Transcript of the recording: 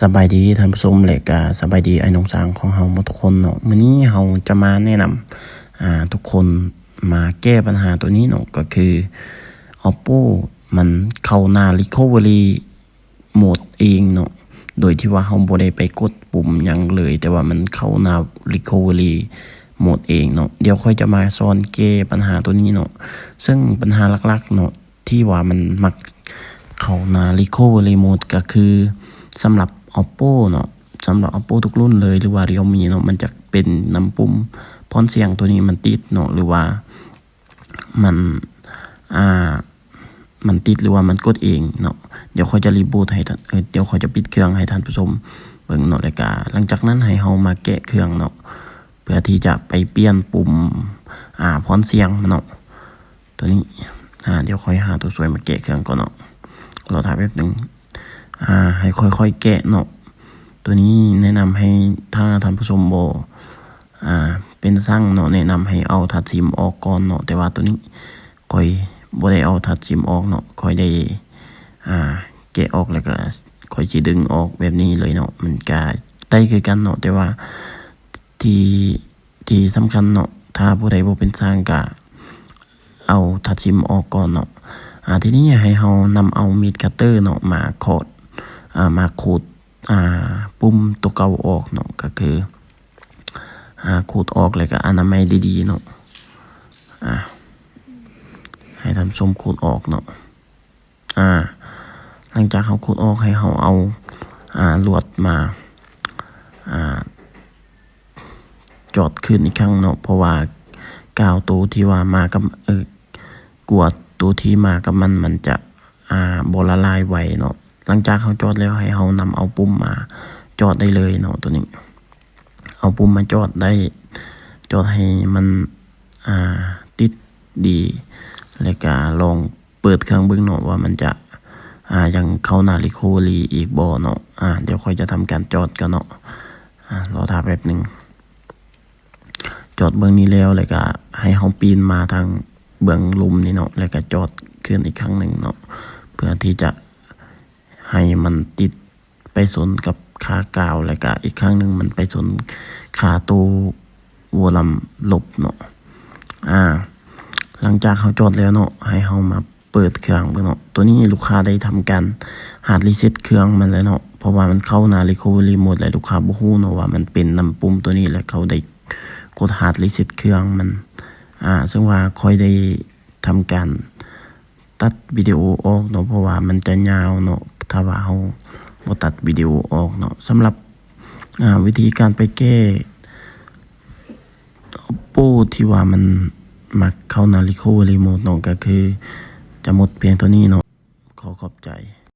สบายดีท่านผู้ชมและก็สบายดีไอ้น้องสางของเฮาหมดทุกคนเนาะมื้อนี้เฮาจะมาแนะนำอ่าทุกคนมาแก้ปัญหาตัวนี้เนาะก็คือ Oppo มันเข้าหน้า recovery โหมดเองเนาะโดยที่ว่าเฮาบ่ได้ไปกดปุ่มหยังเลย แต่ว่ามันเข้าหน้า recovery โหมดเองเนาะเดี๋ยวค่อยจะมาสอนแก้ปัญหาตัวนี้เนาะซึ่งปัญหาหลักๆเนาะที่ว่ามันมักเขานา recovery mode ก็คือสำหรับ oppo เนาะสำหรับ oppo ทุกรุ่นเลยหรือว่า realme เนาะมันจะเป็นน้ำปุ่มพรเสียงตัวนี้มันติดเนาะหรือว่ามันอ่ามันติดหรือว่ามันกดเองเนาะเดี๋ยวเขาจะรีบูตให้ท่านเดี๋ยวเขาจะปิดเครื่องให้ท่านผู้ชมเบิ่งเนาะรายการหลังจากนั้นให้เฮามาแกะเครื่องเนาะเพื่อที่จะไปเปลี่ยนปุ่มอ่าพรเสียงเนาะตัวนี้อ่าเดี๋ยวค่อยหาตัวสวยมาแกะเครื่องก่อนเนาะเราถ่ายแป๊บนึง อ่าให้ค่อยๆแกะเนาะตัวนี้แนะนำให้ถ้าท่านผู้ชมโบอ่าเป็นสร้างเนาะแนะนำให้เอาทัดซิมออกก่อนเนาะแต่ว่าตัวนี้ค่อยบ่ได้เอาทัดซิมออกเนาะค่อยได้อ่าแกะออกแล้วก็ค่อยสิดึงออกแบบนี้เลยเนาะมันก็ได้คือกันเนาะแต่ว่าที่ที่สำคัญเนาะถ้าผู้ใดบ่เป็นสร้างก็เอาทัดซิมออกก่อนเนาะอ่าทีนี้ให้เรานำเอามีดคัตเตอร์เนาะมาขอด มาขูดปุ่มตัวเก่าออกเนาะก็คืออขูดออกเลยก็อนามัยดีๆเนาะให้ทำชมขูดออกเนาะหลังจากเขาขูดออกให้เขาเอาลวดมาอ่าจอดขึ้นอีกครั้งเนาะเพราะว่ากาวตัวที่ว่ามากับเออกวดตัวที่มากับมันมันจะอ่าบละลายไวเนาะ หลังจากเขาจอดแล้วให้เขานำเอาปุ่มมาจอดได้เลยเนาะตัวนี้ เอาปุ่มมาจอดได้ จอดให้มันอ่าติดดีแล้วก็ลองเปิดเครื่องเบิ้องเนาะว่ามันจะอ่ายังเข้านาฬิโคลีอีกบ่เนาะอ่าเดี๋ยวค่อยจะทำการจอดกันเนาะอ่ารอท่าแป๊บหนึ่งจอดเบื้องนี้แล้วแล้วก็ให้เขาปีนมาทางเบื้องลุมนี่เนาะแล้วก็จอดขึ้นอีกครั้งหนึ่งเนาะเพื่อที่จะ ให้มันติดไปสนกับขากาวแล้วก็อีกครั้งหนึ่งมันไปสนขาตัววัวลำลบเนาะอ่า หลังจากเขาจอดแล้วเนาะให้เขามาเปิดเครื่องเบิ่งเนาะตัวนี้ลูกค้าได้ทำการหาดรีเซ็ตเครื่องมันแล้วเนาะเพราะว่ามันเข้านาฬิโครีโมดแล้วลูกค้าบ่ฮู้เนาะว่ามันเป็นน้ำปุ่มตัวนี้แล้วเขาได้กดหาดรีเซ็ตเครื่องมันอ่าซึ่งว่าค่อยได้ทำการตัดวิดีโอออกเนาะเพราะว่ามันจะยาวเนาะ ถ้าว่าเขาบ่ตัดวิดีโอออกเนาะสำหรับวิธีการไปแก้ Oppo ที่ว่ามันมักเข้านาฬิโครีโมทเนาะก็คือ จะหมดเพียงตัวนี้เนาะขอขอบใจ